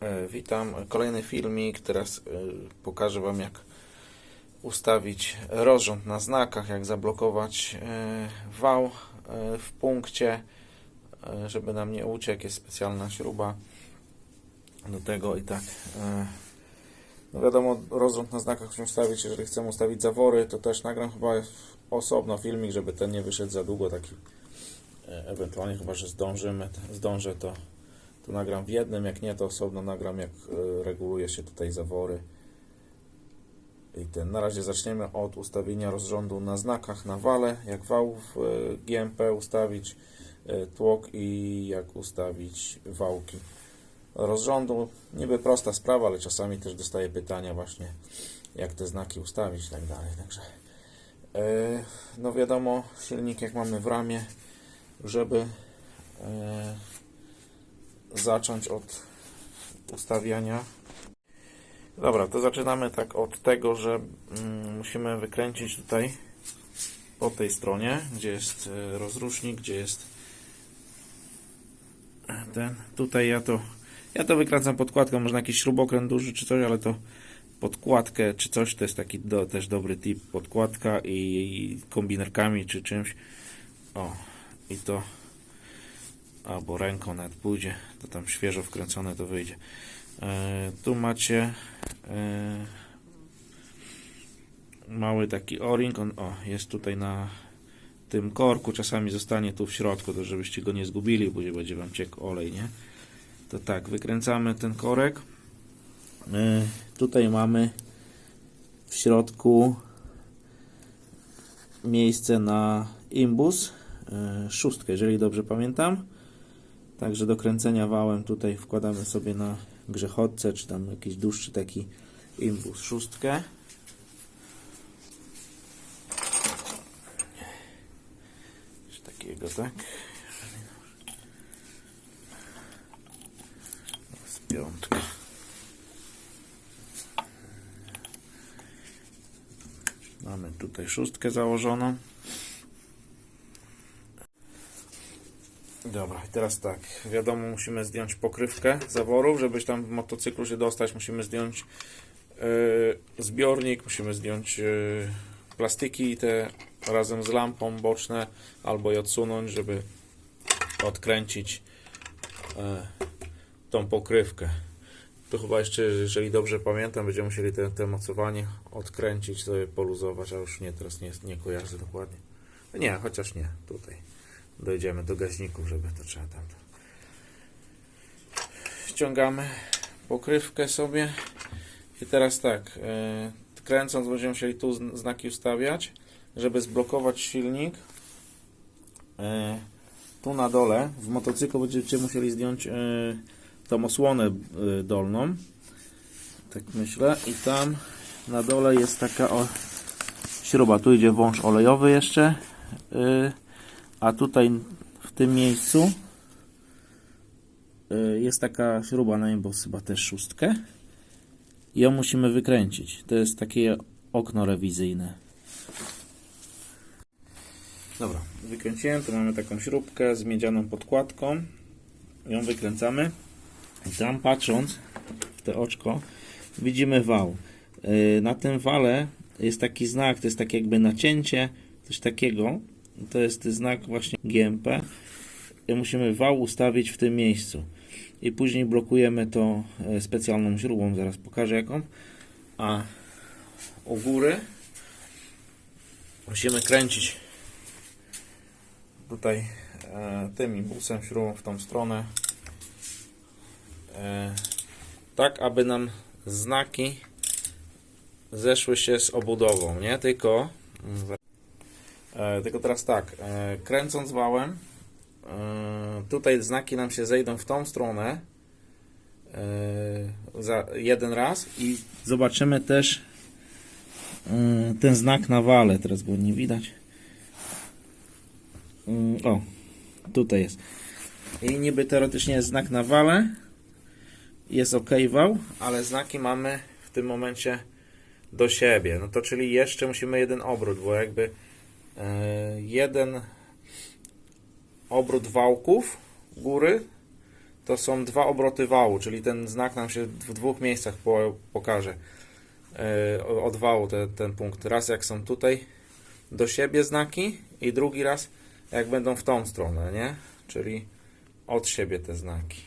E, Witam. Kolejny filmik. Teraz e, pokażę Wam jak ustawić rozrząd na znakach, jak zablokować e, wał w punkcie, żeby nam nie uciekł. Jest specjalna śruba do tego i tak. No wiadomo, rozrząd na znakach musimy ustawić. Jeżeli chcemy ustawić zawory, to też nagram chyba osobno filmik, żeby ten nie wyszedł za długo. Taki ewentualnie chyba, że zdążymy, zdążę to to nagram w jednym, jak nie to osobno nagram jak e, reguluje się tutaj zawory. I ten, na razie zaczniemy od ustawienia rozrządu na znakach na wale, jak wał w e, GMP ustawić e, tłok i jak ustawić wałki. Rozrządu, niby prosta sprawa, ale czasami też dostaję pytania właśnie jak te znaki ustawić i tak dalej, także. No wiadomo, silnik jak mamy w ramie, żeby zacząć od ustawiania. Dobra, to zaczynamy tak od tego, że mm, musimy wykręcić tutaj po tej stronie, gdzie jest e, rozrusznik, gdzie jest ten. Tutaj ja to ja to wykręcam podkładką, można jakiś śrubokręt duży czy coś, ale to podkładkę czy coś to jest taki do, też dobry tip, podkładka i, i kombinerkami czy czymś. O, i to albo ręką nawet pójdzie, to tam świeżo wkręcone to wyjdzie. E, tu macie e, mały taki o-ring, on o, jest tutaj na tym korku, czasami zostanie tu w środku, to żebyście go nie zgubili, bo będzie wam ciekł olej, nie? To tak, wykręcamy ten korek. E, tutaj mamy w środku miejsce na imbus, szóstkę, jeżeli dobrze pamiętam. Także do kręcenia wałem tutaj wkładamy sobie na grzechotce, czy tam jakiś dłuższy taki imbus szóstkę. Coś takiego, tak? Z piątka. Mamy tutaj szóstkę założoną. Dobra, teraz tak, wiadomo, musimy zdjąć pokrywkę zaworów, żebyś tam w motocyklu się dostać, musimy zdjąć e, zbiornik, musimy zdjąć e, plastiki te razem z lampą boczne, albo je odsunąć, żeby odkręcić e, tą pokrywkę. Tu chyba jeszcze, jeżeli dobrze pamiętam, będziemy musieli te, te mocowanie odkręcić, sobie poluzować, a już nie, teraz nie, nie kojarzę dokładnie. Nie, chociaż nie, tutaj dojdziemy do gaźników, żeby to trzeba tam. Ściągamy pokrywkę sobie i teraz tak, e, kręcąc będziemy musieli tu zn- znaki ustawiać, żeby zblokować silnik. E, tu na dole w motocyklu będziecie musieli zdjąć e, tą osłonę dolną. Tak myślę. I tam na dole jest taka o, śruba. Tu idzie wąż olejowy jeszcze. E, a tutaj w tym miejscu y, jest taka śruba na imbus, chyba też szóstkę. I ją musimy wykręcić. To jest takie okno rewizyjne. Dobra, wykręciłem. Tu mamy taką śrubkę z miedzianą podkładką. Ją wykręcamy. I tam patrząc w te oczko widzimy wał. Y, Na tym wale jest taki znak, to jest takie jakby nacięcie, coś takiego. To jest znak właśnie GMP. Musimy wał ustawić w tym miejscu. I później blokujemy to e, specjalną śrubą, zaraz pokażę jaką. A u góry musimy kręcić tutaj e, tym impulsem śrubą w tą stronę. E, tak, aby nam znaki zeszły się z obudową, nie tylko. E, tylko teraz tak, e, kręcąc wałem, e, tutaj znaki nam się zejdą w tą stronę za jeden raz i zobaczymy też ten znak na wale, teraz go nie widać. Mm, O, tutaj jest. I niby teoretycznie jest znak na wale, jest ok wał, ale znaki mamy w tym momencie do siebie. No to czyli jeszcze musimy jeden obrót, bo jakby jeden obrót wałków góry to są dwa obroty wału, czyli ten znak nam się w dwóch miejscach po, pokaże. E, od wału te, ten punkt. Raz jak są tutaj do siebie znaki i drugi raz jak będą w tą stronę, nie? Czyli od siebie te znaki.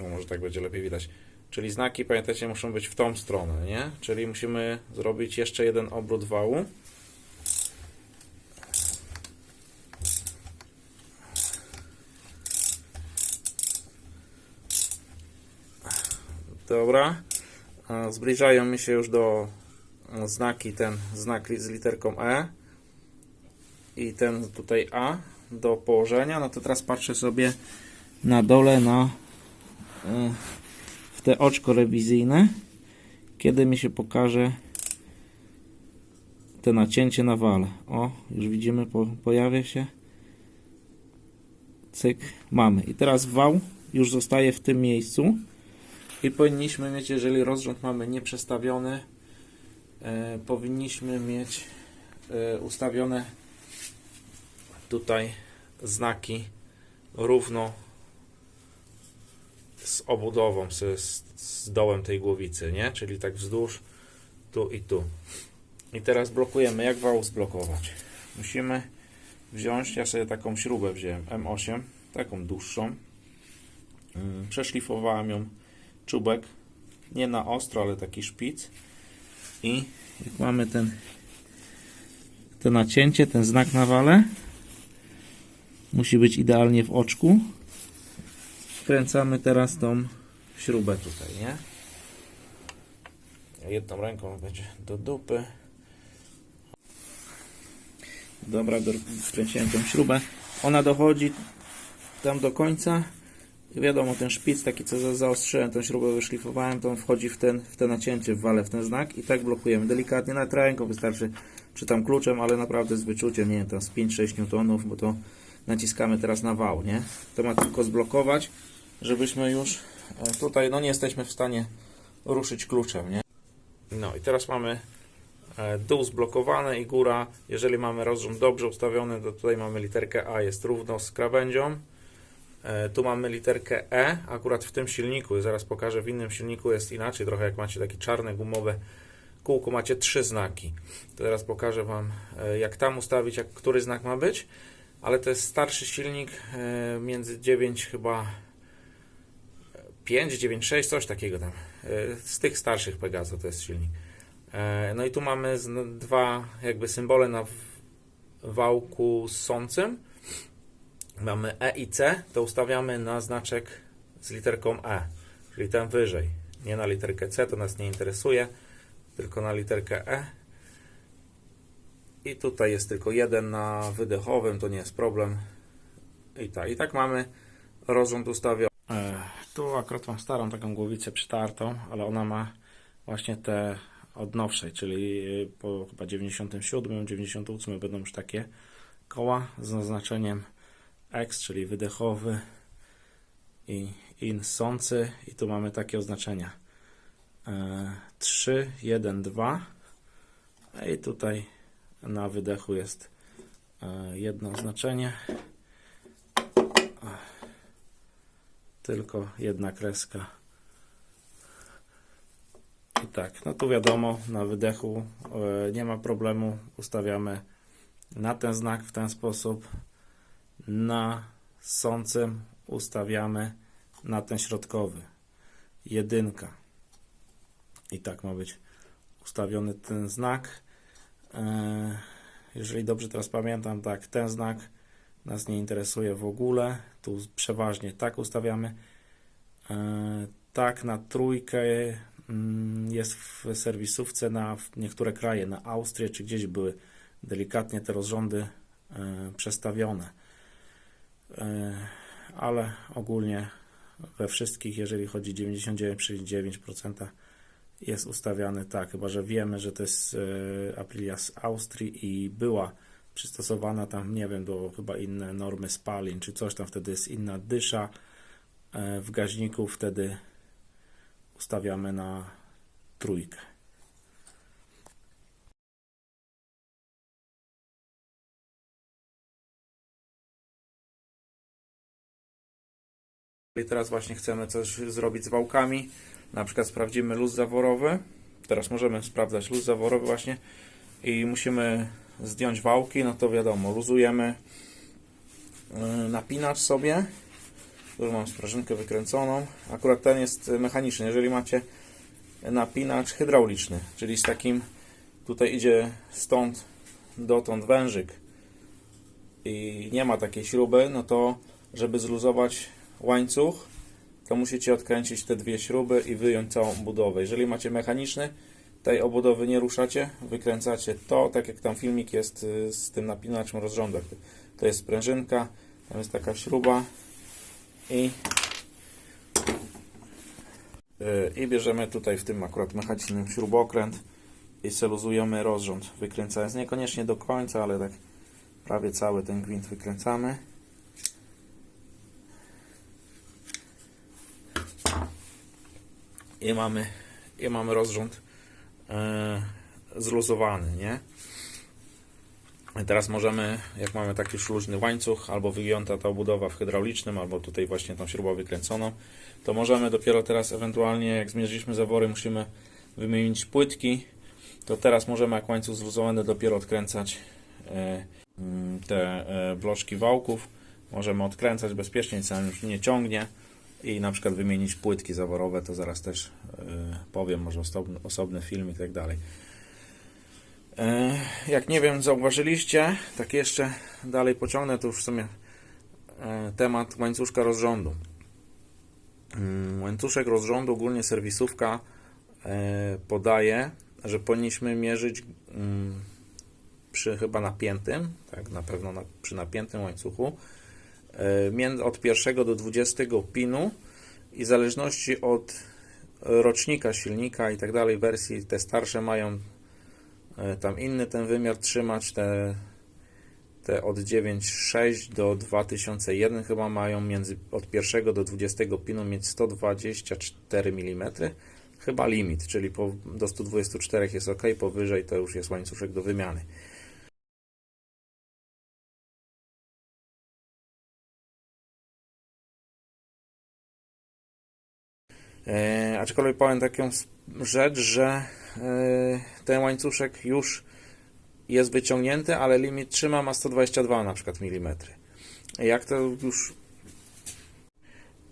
O, może tak będzie lepiej widać. Czyli znaki, pamiętajcie, muszą być w tą stronę, nie? Czyli musimy zrobić jeszcze jeden obrót wału. Dobra. Zbliżają mi się już do e, znaki, ten znak z literką E i ten tutaj A do położenia. No to teraz patrzę sobie na dole na e, w te oczko rewizyjne, kiedy mi się pokaże te nacięcie na wale. O, już widzimy, po, pojawia się. Cyk, mamy. I teraz wał już zostaje w tym miejscu. I powinniśmy mieć, jeżeli rozrząd mamy nieprzestawiony, e, powinniśmy mieć e, ustawione tutaj znaki równo z obudową, z, z, dołem tej głowicy, nie? Czyli tak wzdłuż, tu i tu. I teraz blokujemy. Jak wał zblokować? Musimy wziąć, ja sobie taką śrubę wziąłem, M8, taką dłuższą. Mm, Przeszlifowałem ją czubek, nie na ostro, ale taki szpic. I jak mamy ten to nacięcie, ten znak na wale, musi być idealnie w oczku. Wkręcamy teraz tą śrubę tutaj, nie? Jedną ręką będzie do dupy. Dobra, do- wkręciłem tą śrubę. Ona dochodzi tam do końca. Wiadomo, ten szpic taki, co za- zaostrzyłem, tą śrubę wyszlifowałem, to on wchodzi w, ten, w te nacięcie, w wale, w ten znak i tak blokujemy. Delikatnie, nawet ręką wystarczy, czy tam kluczem, ale naprawdę z wyczuciem, nie wiem, tam z 5-6 newtonów, bo to naciskamy teraz na wał, nie? To ma tylko zblokować, żebyśmy już e, tutaj, no nie jesteśmy w stanie ruszyć kluczem, nie? No i teraz mamy e, dół zblokowany i góra, jeżeli mamy rozrząd dobrze ustawiony, to tutaj mamy literkę A, jest równo z krawędzią. E, Tu mamy literkę E, akurat w tym silniku, zaraz pokażę, w innym silniku jest inaczej, trochę jak macie takie czarne, gumowe kółko, macie trzy znaki. To teraz pokażę Wam, e, jak tam ustawić, jak, który znak ma być, ale to jest starszy silnik, e, między 9 chyba 5, 9, 6, coś takiego tam. Z tych starszych Pegaso to jest silnik. No i tu mamy z- dwa jakby symbole na wałku sącym. Mamy E i C, to ustawiamy na znaczek z literką E, czyli ten wyżej. Nie na literkę C, to nas nie interesuje, tylko na literkę E. I tutaj jest tylko jeden na wydechowym, to nie jest problem. I tak, i tak mamy rozrząd ustawiony. E, tu akurat mam starą taką głowicę przytartą, ale ona ma właśnie te od nowszej, czyli po chyba 97, 98 będą już takie koła z zaznaczeniem X, czyli wydechowy i in sący. I tu mamy takie oznaczenia. E, 3, 1, 2 i tutaj na wydechu jest e, jedno oznaczenie. Tylko jedna kreska. I tak, no tu wiadomo na wydechu e, nie ma problemu. Ustawiamy na ten znak w ten sposób na sącym ustawiamy na ten środkowy. Jedynka. I tak ma być ustawiony ten znak. E, jeżeli dobrze teraz pamiętam tak ten znak nas nie interesuje w ogóle. Tu przeważnie tak ustawiamy. E, tak na trójkę mm, jest w serwisówce na niektóre kraje na Austrię czy gdzieś były delikatnie te rozrządy e, przestawione ale ogólnie we wszystkich, jeżeli chodzi 99,9% jest ustawiany tak, chyba że wiemy, że to jest e, Aprilia z Austrii i była przystosowana tam, nie wiem, do chyba inne normy spalin, czy coś tam, wtedy jest inna dysza e, w gaźniku, wtedy ustawiamy na trójkę. I teraz właśnie chcemy coś zrobić z wałkami. Na przykład sprawdzimy luz zaworowy. Teraz możemy sprawdzać luz zaworowy właśnie i musimy zdjąć wałki, no to wiadomo, luzujemy yy, napinacz sobie. Tu mam sprężynkę wykręconą. Akurat ten jest mechaniczny. Jeżeli macie napinacz hydrauliczny, czyli z takim tutaj idzie stąd dotąd wężyk i nie ma takiej śruby, no to żeby zluzować łańcuch, to musicie odkręcić te dwie śruby i wyjąć całą obudowę. Jeżeli macie mechaniczny, tej obudowy nie ruszacie, wykręcacie to, tak jak tam filmik jest y, z tym napinaczem rozrządek. To jest sprężynka, tam jest taka śruba i y, i bierzemy tutaj w tym akurat mechanicznym śrubokręt i seluzujemy rozrząd, wykręcając niekoniecznie do końca, ale tak prawie cały ten gwint wykręcamy. I mamy, i mamy rozrząd e, zluzowany, nie? I teraz możemy, jak mamy taki już luźny łańcuch, albo wygięta ta obudowa w hydraulicznym, albo tutaj właśnie tą śrubą wykręconą, to możemy dopiero teraz ewentualnie, jak zmierzyliśmy zawory, musimy wymienić płytki, to teraz możemy, jak łańcuch zluzowany, dopiero odkręcać e, mm, te e, bloczki wałków. Możemy odkręcać bezpiecznie, sam już nie ciągnie i na przykład wymienić płytki zaworowe, to zaraz też e, powiem, może osobny, osobny film i tak dalej. E, Jak nie wiem, zauważyliście, tak jeszcze dalej pociągnę, to już w sumie e, temat łańcuszka rozrządu. Mm, Łańcuszek rozrządu, ogólnie serwisówka podaje, że powinniśmy mierzyć mm, przy chyba napiętym, tak, na pewno na, przy napiętym łańcuchu, od pierwszego do 20 pinu i w zależności od rocznika silnika i tak dalej, wersji te starsze mają e, tam inny ten wymiar trzymać, te, te od 9.6 do 2001 chyba mają między od pierwszego do 20 pinu mieć 124 mm, chyba limit, czyli po, do 124 jest ok, powyżej to już jest łańcuszek do wymiany. E, aczkolwiek powiem taką rzecz, że e, ten łańcuszek już jest wyciągnięty, ale limit trzyma ma 122 na przykład milimetry. Jak to już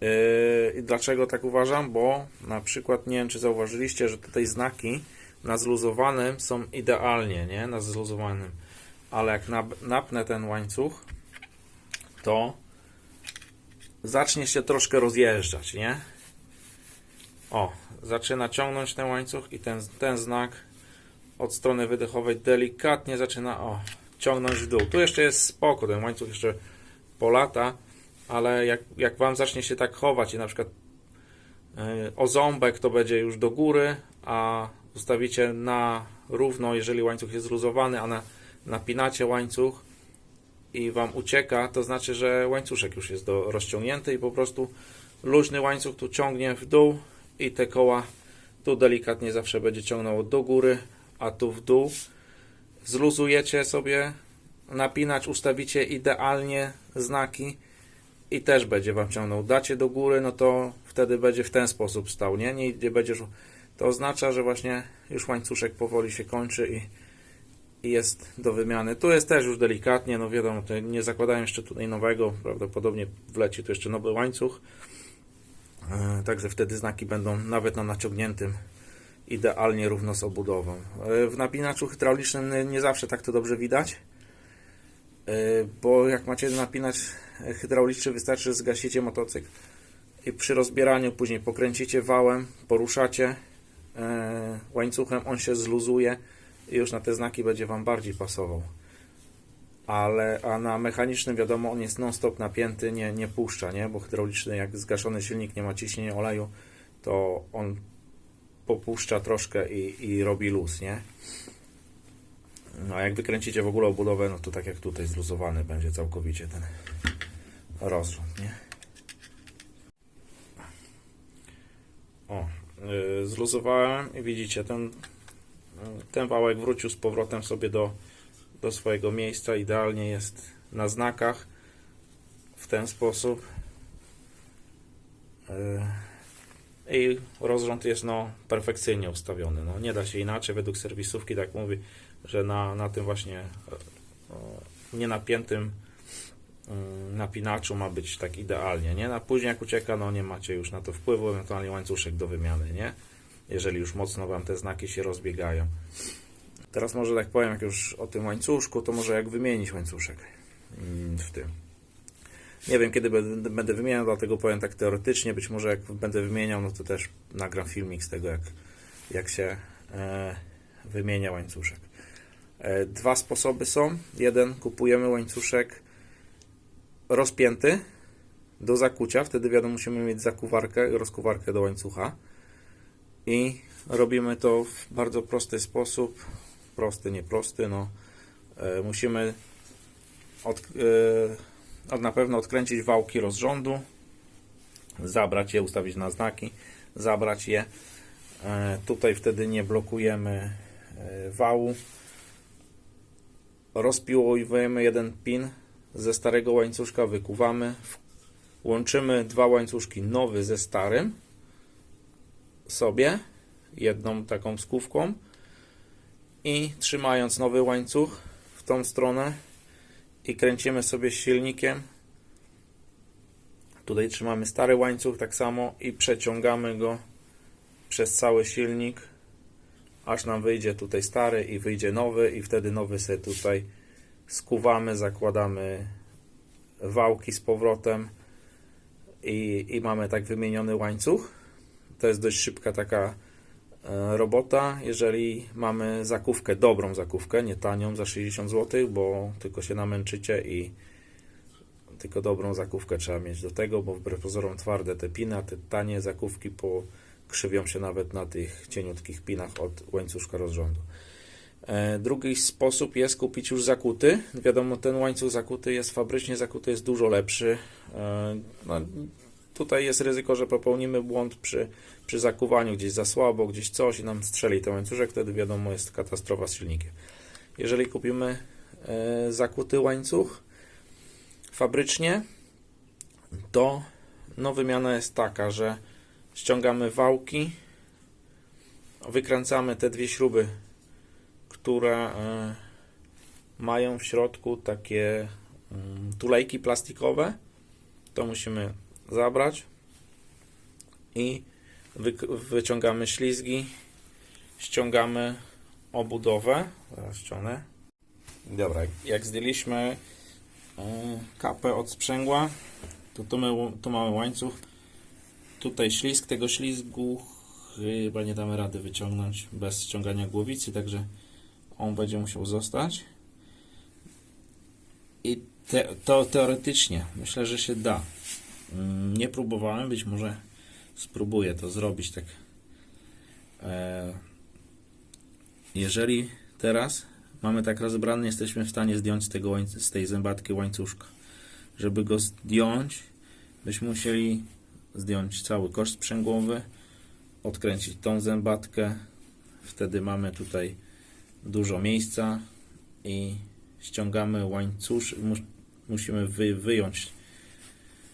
Yy, dlaczego tak uważam? Bo na przykład nie wiem, czy zauważyliście, że tutaj znaki na zluzowanym są idealnie, nie? Na zluzowanym. Ale jak nap- napnę ten łańcuch, to zacznie się troszkę rozjeżdżać, nie? O, zaczyna ciągnąć ten łańcuch i ten, ten znak od strony wydechowej delikatnie zaczyna o, ciągnąć w dół. Tu jeszcze jest spoko, ten łańcuch jeszcze po lata, ale jak, jak Wam zacznie się tak chować i na przykład yy, o ząbek to będzie już do góry, a ustawicie na równo, jeżeli łańcuch jest zluzowany, a na, napinacie łańcuch i Wam ucieka, to znaczy, że łańcuszek już jest do, rozciągnięty i po prostu luźny łańcuch tu ciągnie w dół i te koła tu delikatnie zawsze będzie ciągnęło do góry, a tu w dół. Zluzujecie sobie napinacz, ustawicie idealnie znaki i też będzie Wam ciągnął. Dacie do góry, no to wtedy będzie w ten sposób stał, nie? Nie, nie będzie, to oznacza, że właśnie już łańcuszek powoli się kończy i, i jest do wymiany. Tu jest też już delikatnie, no wiadomo, nie zakładają jeszcze tutaj nowego, prawdopodobnie wleci tu jeszcze nowy łańcuch. E, Także wtedy znaki będą nawet na naciągniętym idealnie równo z obudową. E, W napinaczu hydraulicznym nie- zawsze tak to dobrze widać, e, bo jak macie napinacz hydrauliczny, wystarczy, że zgasicie motocykl i przy rozbieraniu później pokręcicie wałem, poruszacie łańcuchem, on się zluzuje i już na te znaki będzie Wam bardziej pasował. Ale a na mechanicznym wiadomo, on jest non-stop napięty, nie, nie puszcza, nie? Bo hydrauliczny, jak zgaszony silnik nie ma ciśnienia oleju, to on popuszcza troszkę i, i robi luz, nie? No a jak wykręcicie w ogóle obudowę, no to tak jak tutaj zluzowany będzie całkowicie ten rozrząd, nie? O, yy, zluzowałem i widzicie, ten, ten wałek wrócił z powrotem sobie do, do swojego miejsca. Idealnie jest na znakach w ten sposób. Yy, I rozrząd jest no, perfekcyjnie ustawiony. No, nie da się inaczej, według serwisówki tak mówi, że na, na tym właśnie e, e, nienapiętym mm, napinaczu ma być tak idealnie, nie? A później jak ucieka, no nie macie już na to wpływu, ewentualnie łańcuszek do wymiany, nie? Jeżeli już mocno Wam te znaki się rozbiegają. Teraz może tak powiem, jak już o tym łańcuszku, to może jak wymienić łańcuszek mm, w tym. Nie wiem, kiedy będę, wymieniał, dlatego powiem tak teoretycznie. Być może jak będę wymieniał, no to też nagram filmik z tego, jak, jak się e, wymienia łańcuszek. E, dwa sposoby są. Jeden, kupujemy łańcuszek rozpięty do zakucia. Wtedy wiadomo, musimy mieć zakuwarkę rozkuwarkę do łańcucha. I robimy to w bardzo prosty sposób. Prosty, nieprosty. No. E, musimy e, od, na pewno odkręcić wałki rozrządu, zabrać je, ustawić na znaki, zabrać je. E, tutaj wtedy nie blokujemy wału. Rozpiłujemy jeden pin ze starego łańcuszka, wykuwamy, łączymy dwa łańcuszki nowy ze starym sobie, jedną taką skówką i trzymając nowy łańcuch w tą stronę i kręcimy sobie silnikiem. Tutaj trzymamy stary łańcuch tak samo i przeciągamy go przez cały silnik, aż nam wyjdzie tutaj stary i wyjdzie nowy i wtedy nowy sobie tutaj skuwamy, zakładamy wałki z powrotem i, i mamy tak wymieniony łańcuch. To jest dość szybka taka robota, jeżeli mamy zakówkę, dobrą zakówkę, nie tanią za 60 zł, bo tylko się namęczycie i tylko dobrą zakówkę trzeba mieć do tego, bo wbrew pozorom twarde te piny, a te tanie zakówki pokrzywią się nawet na tych cieniutkich pinach od łańcuszka rozrządu. E, Drugi sposób jest kupić już zakuty. Wiadomo, ten łańcuch zakuty jest fabrycznie zakuty, jest dużo lepszy. E, No, tutaj jest ryzyko, że popełnimy błąd przy, przy zakuwaniu gdzieś za słabo, gdzieś coś i nam strzeli ten łańcuszek, wtedy wiadomo jest katastrofa z silnikiem. Jeżeli kupimy e, zakuty łańcuch fabrycznie, to no, wymiana jest taka, że ściągamy wałki, wykręcamy te dwie śruby, które e, mają w środku takie mm, tulejki plastikowe. To musimy zabrać i wyciągamy ślizgi, ściągamy obudowę. Zaraz ściągnę. Dobra, jak zdjęliśmy e, kapę od sprzęgła, to tu, my, tu mamy łańcuch. Tutaj ślizg, tego ślizgu chyba nie damy rady wyciągnąć bez ściągania głowicy, także on będzie musiał zostać. I te, to teoretycznie myślę, że się da. Mm, Nie próbowałem, być może spróbuję to zrobić tak. E, jeżeli teraz mamy tak rozebrany, jesteśmy w stanie zdjąć z, tego, z tej zębatki łańcuszka. Żeby go zdjąć, byśmy musieli zdjąć cały kosz sprzęgłowy, odkręcić tą zębatkę. Wtedy mamy tutaj dużo miejsca i ściągamy łańcusz. Mu, musimy wy, wyjąć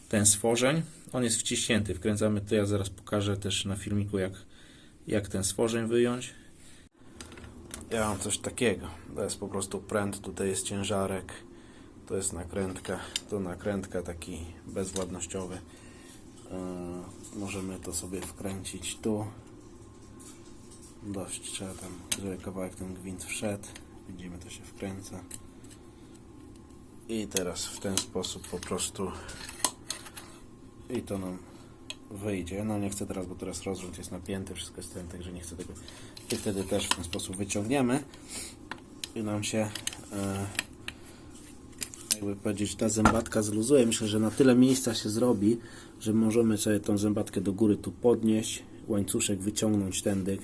ten stworzeń. On jest wciśnięty. Wkręcamy to. Ja zaraz pokażę też na filmiku, jak, jak ten stworzeń wyjąć. Ja mam coś takiego. To jest po prostu pręt. Tutaj jest ciężarek. To jest nakrętka. To nakrętka taki bezwładnościowy. Yy, możemy to sobie wkręcić tu. Dość trzeba tam, żeby kawałek ten gwint wszedł. Widzimy, to się wkręca. I teraz w ten sposób po prostu i to nam wyjdzie. No nie chcę teraz, bo teraz rozrząd jest napięty, wszystko jest ten, także nie chcę tego. I wtedy też w ten sposób wyciągniemy i nam się e, jakby powiedzieć, ta zębatka zluzuje. Myślę, że na tyle miejsca się zrobi, że możemy sobie tą zębatkę do góry tu podnieść, łańcuszek wyciągnąć tędy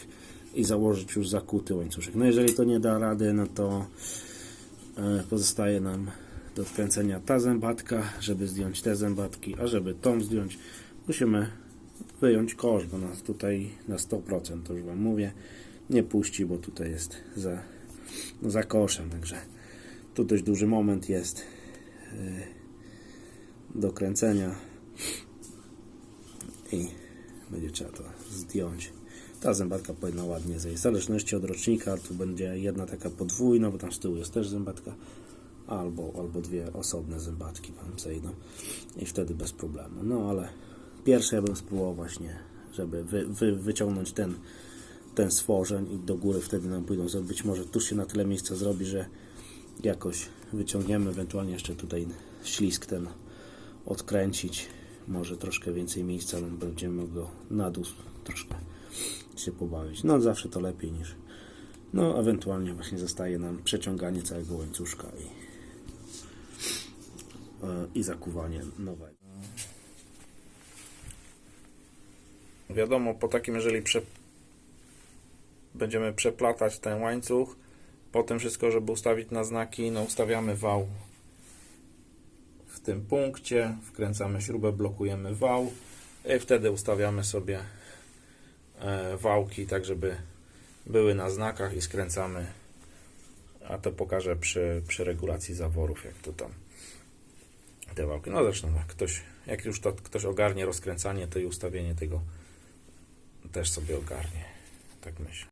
i założyć już zakuty łańcuszek. No jeżeli to nie da rady, no to e, pozostaje nam do odkręcenia ta zębatka, żeby zdjąć te zębatki, a żeby tą zdjąć, musimy wyjąć kosz, bo nas tutaj na 100%, to już Wam mówię, nie puści, bo tutaj jest za, za koszem, także tu dość duży moment jest yy, do kręcenia i będzie trzeba to zdjąć. Ta zębatka powinna ładnie zejść. W zależności od rocznika, tu będzie jedna taka podwójna, bo tam z tyłu jest też zębatka, albo, albo dwie osobne zębatki Wam zejdą i wtedy bez problemu. No ale pierwsze ja bym spróbował właśnie, żeby wy, wy, wyciągnąć ten, ten stworzeń i do góry wtedy nam pójdą. Być może tu się na tyle miejsca zrobi, że jakoś wyciągniemy, ewentualnie jeszcze tutaj ślisk ten odkręcić. Może troszkę więcej miejsca, no, będziemy go na dół troszkę się pobawić. No zawsze to lepiej niż no ewentualnie właśnie zostaje nam przeciąganie całego łańcuszka i, i zakuwanie nowego. Wiadomo, po takim, jeżeli prze... będziemy przeplatać ten łańcuch, potem wszystko, żeby ustawić na znaki, no ustawiamy wał w tym punkcie, wkręcamy śrubę, blokujemy wał i wtedy ustawiamy sobie e, wałki, tak żeby były na znakach i skręcamy, a to pokażę przy, przy regulacji zaworów, jak to tam te wałki. No zresztą jak ktoś, jak już to ktoś ogarnie rozkręcanie, to i ustawienie tego też sobie ogarnie. Tak myślę.